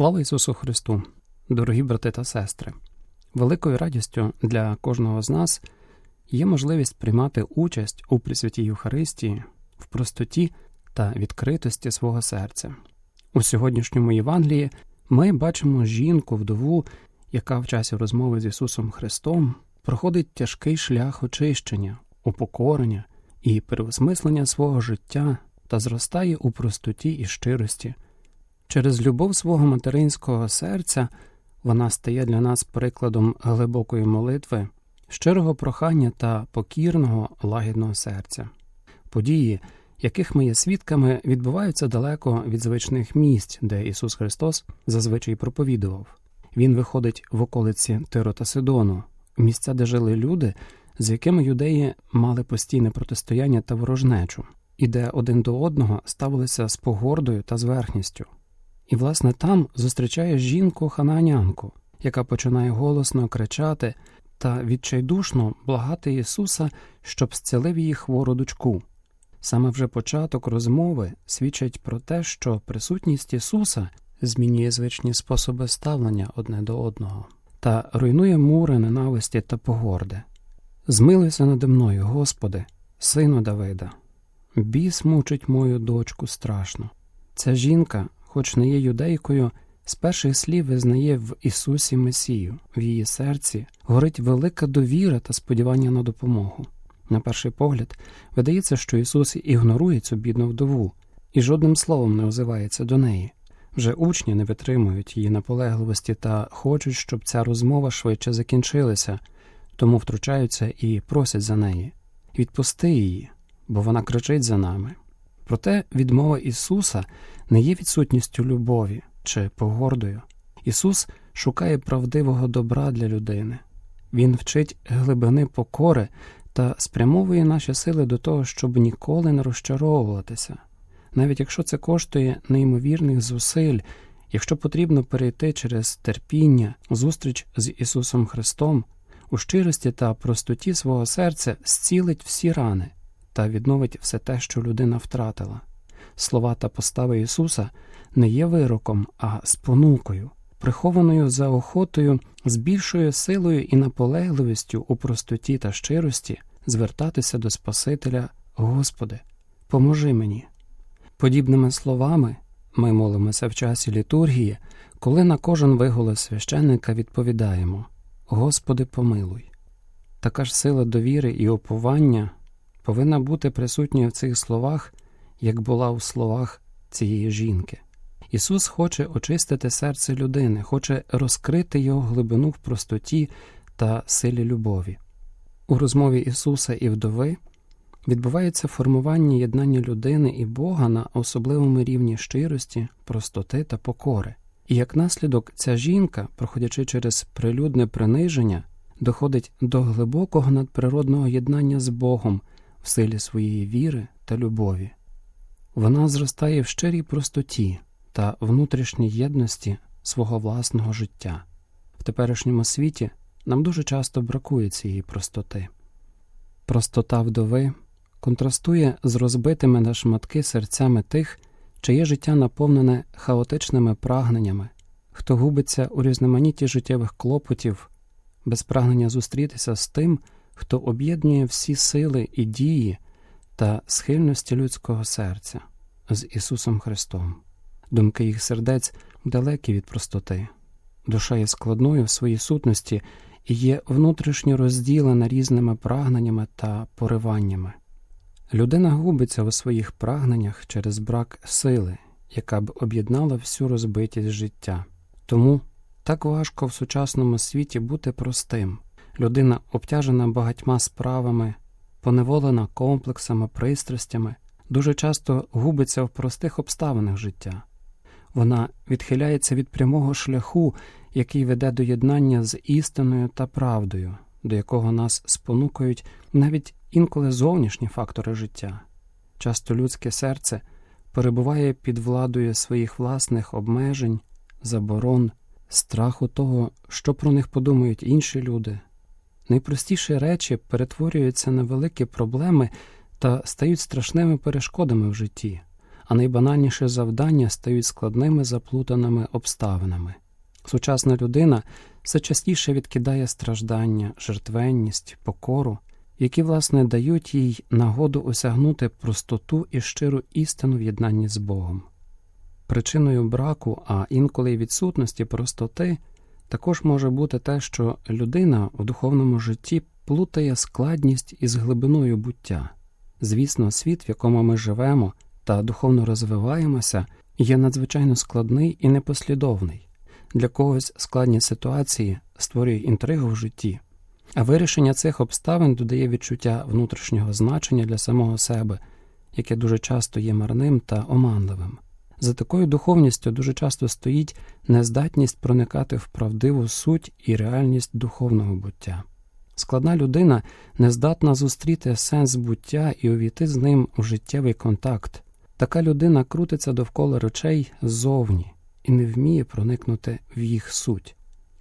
Слава Ісусу Христу, дорогі брати та сестри! Великою радістю для кожного з нас є можливість приймати участь у Пресвятій Євхаристії в простоті та відкритості свого серця. У сьогоднішньому Євангелії ми бачимо жінку, вдову, яка в часі розмови з Ісусом Христом проходить тяжкий шлях очищення, упокорення і переосмислення свого життя та зростає у простоті і щирості. Через любов свого материнського серця вона стає для нас прикладом глибокої молитви, щирого прохання та покірного лагідного серця. Події, яких ми є свідками, відбуваються далеко від звичних місць, де Ісус Христос зазвичай проповідував. Він виходить в околиці Тиро та Сидону, місця, де жили люди, з якими юдеї мали постійне протистояння та ворожнечу, і де один до одного ставилися з погордою та зверхністю. І, власне, там зустрічає жінку хананянку, яка починає голосно кричати та відчайдушно благати Ісуса, щоб зцілив її хвору дочку. Саме вже початок розмови свідчить про те, що присутність Ісуса змінює звичні способи ставлення одне до одного та руйнує мури ненависті та погорди. Змилуйся нади мною, Господи, сину Давида. Біс мучить мою дочку страшно. Ця жінка хоч не є юдейкою, з перших слів визнає в Ісусі Месію, в її серці горить велика довіра та сподівання на допомогу. На перший погляд, видається, що Ісус ігнорує цю бідну вдову і жодним словом не озивається до неї. Вже учні не витримують її наполегливості та хочуть, щоб ця розмова швидше закінчилася, тому втручаються і просять за неї. Відпусти її, бо вона кричить за нами. Проте відмова Ісуса не є відсутністю любові чи погордою. Ісус шукає правдивого добра для людини, Він вчить глибини покори та спрямовує наші сили до того, щоб ніколи не розчаровуватися, навіть якщо це коштує неймовірних зусиль, якщо потрібно перейти через терпіння, зустріч з Ісусом Христом, у щирості та простоті свого серця зцілить всі рани та відновить все те, що людина втратила. Слова та постави Ісуса не є вироком, а спонукою, прихованою за охотою, з більшою силою і наполегливістю у простоті та щирості звертатися до Спасителя, Господи, поможи мені. Подібними словами ми молимося в часі літургії, коли на кожен виголос священника відповідаємо Господи, помилуй. Така ж сила довіри і оповання повинна бути присутньою в цих словах, як була у словах цієї жінки. Ісус хоче очистити серце людини, хоче розкрити його глибину в простоті та силі любові. У розмові Ісуса і вдови відбувається формування єднання людини і Бога на особливому рівні щирості, простоти та покори. І як наслідок ця жінка, проходячи через прилюдне приниження, доходить до глибокого надприродного єднання з Богом в силі своєї віри та любові. Вона зростає в щирій простоті та внутрішній єдності свого власного життя. В теперішньому світі нам дуже часто бракує цієї простоти. Простота вдови контрастує з розбитими на шматки серцями тих, чиє життя наповнене хаотичними прагненнями, хто губиться у різноманітті життєвих клопотів, без прагнення зустрітися з тим, хто об'єднує всі сили і дії та схильності людського серця з Ісусом Христом. Думки їх сердець далекі від простоти, душа є складною в своїй сутності і є внутрішньо розділена різними прагненнями та пориваннями. Людина губиться у своїх прагненнях через брак сили, яка б об'єднала всю розбитість життя. Тому так важко в сучасному світі бути простим. Людина обтяжена багатьма справами, поневолена комплексами, пристрастями, дуже часто губиться в простих обставинах життя. Вона відхиляється від прямого шляху, який веде до єднання з істиною та правдою, до якого нас спонукають навіть інколи зовнішні фактори життя. Часто людське серце перебуває під владою своїх власних обмежень, заборон, страху того, що про них подумають інші люди. Найпростіші речі перетворюються на великі проблеми та стають страшними перешкодами в житті а найбанальніші завдання стають складними заплутаними обставинами. Сучасна людина все частіше відкидає страждання, жертвенність, покору, які, власне, дають їй нагоду осягнути простоту і щиру істину в єднанні з Богом. Причиною браку, а інколи й відсутності простоти, також може бути те, що людина в духовному житті плутає складність із глибиною буття. Звісно, світ, в якому ми живемо та духовно розвиваємося, є надзвичайно складний і непослідовний. Для когось складні ситуації створює інтригу в житті, а вирішення цих обставин додає відчуття внутрішнього значення для самого себе, яке дуже часто є марним та оманливим. За такою духовністю дуже часто стоїть нездатність проникати в правдиву суть і реальність духовного буття. Складна людина не здатна зустріти сенс буття і увійти з ним у життєвий контакт. Така людина крутиться довкола речей ззовні і не вміє проникнути в їх суть.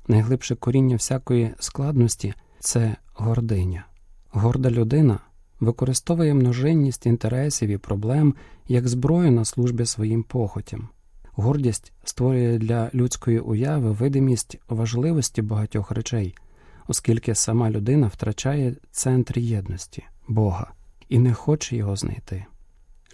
Найглибше коріння всякої складності це гординя. Горда людина використовує множинність інтересів і проблем як зброю на службі своїм похотям. Гордість створює для людської уяви видимість важливості багатьох речей, оскільки сама людина втрачає центр єдності Бога і не хоче його знайти.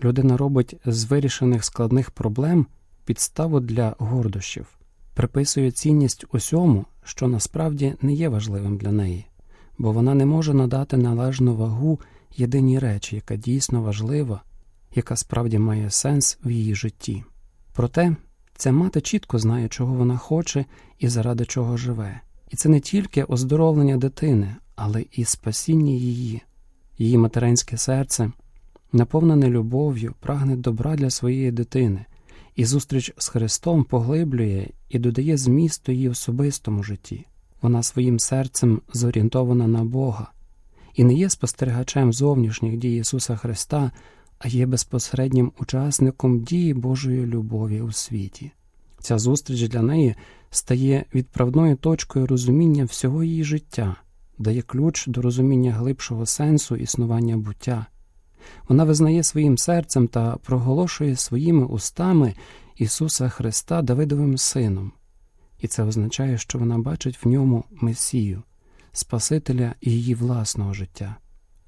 Людина робить з вирішених складних проблем підставу для гордощів, приписує цінність усьому, що насправді не є важливим для неї, бо вона не може надати належну вагу єдиній речі, яка дійсно важлива, яка справді має сенс в її житті. Проте ця мати чітко знає, чого вона хоче і заради чого живе. І це не тільки оздоровлення дитини, але і спасіння її, її материнське серце, наповнене любов'ю, прагне добра для своєї дитини, і зустріч з Христом поглиблює і додає змісту її особистому житті. Вона своїм серцем зорієнтована на Бога і не є спостерігачем зовнішніх дій Ісуса Христа, а є безпосереднім учасником дії Божої любові у світі. Ця зустріч для неї стає відправною точкою розуміння всього її життя, дає ключ до розуміння глибшого сенсу існування буття. Вона визнає своїм серцем та проголошує своїми устами Ісуса Христа Давидовим Сином, і це означає, що вона бачить в ньому Месію, Спасителя її власного життя.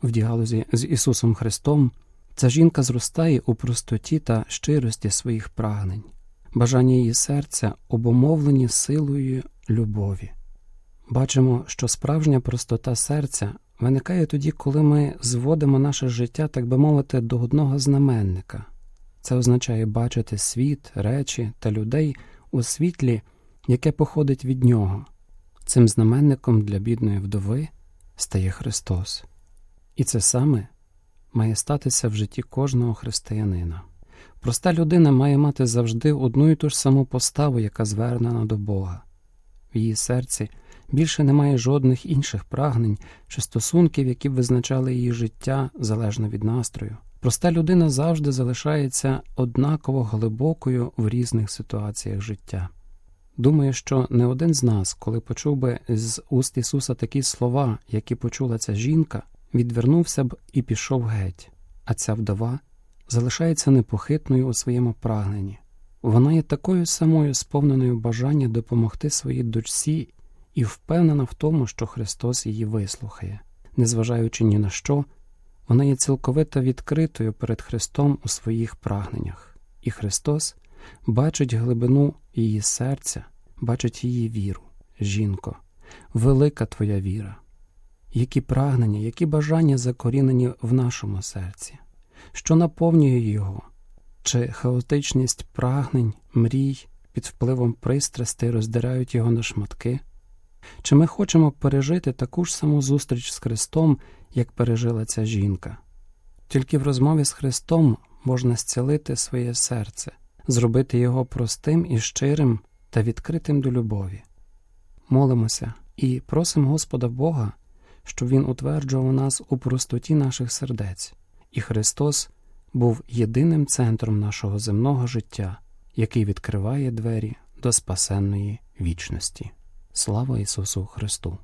В діалозі з Ісусом Христом ця жінка зростає у простоті та щирості своїх прагнень, бажання її серця обумовлені силою любові. Бачимо, що справжня простота серця виникає тоді, коли ми зводимо наше життя, так би мовити, до одного знаменника. Це означає бачити світ, речі та людей у світлі, яке походить від нього. Цим знаменником для бідної вдови стає Христос. І це саме має статися в житті кожного християнина. Проста людина має мати завжди одну і ту ж саму поставу, яка звернена до Бога. В її серці більше немає жодних інших прагнень чи стосунків, які б визначали її життя залежно від настрою. Проста людина завжди залишається однаково глибокою в різних ситуаціях життя. Думаю, що не один з нас, коли почув би з уст Ісуса такі слова, які почула ця жінка, відвернувся б і пішов геть, а ця вдова залишається непохитною у своєму прагненні. Вона є такою самою сповненою бажання допомогти своїй дочці і впевнена в тому, що Христос її вислухає. Незважаючи ні на що, вона є цілковито відкритою перед Христом у своїх прагненнях, і Христос бачить глибину її серця, бачить її віру, жінко, велика твоя віра, які прагнення, які бажання закорінені в нашому серці, що наповнює його, чи хаотичність прагнень, мрій під впливом пристрастей роздирають його на шматки. Чи ми хочемо пережити таку ж саму зустріч з Христом, як пережила ця жінка? Тільки в розмові з Христом можна зцілити своє серце, зробити його простим і щирим та відкритим до любові. Молимося і просимо Господа Бога, щоб Він утверджував нас у простоті наших сердець, і Христос був єдиним центром нашого земного життя, який відкриває двері до спасенної вічності. Слава Ісусу Христу!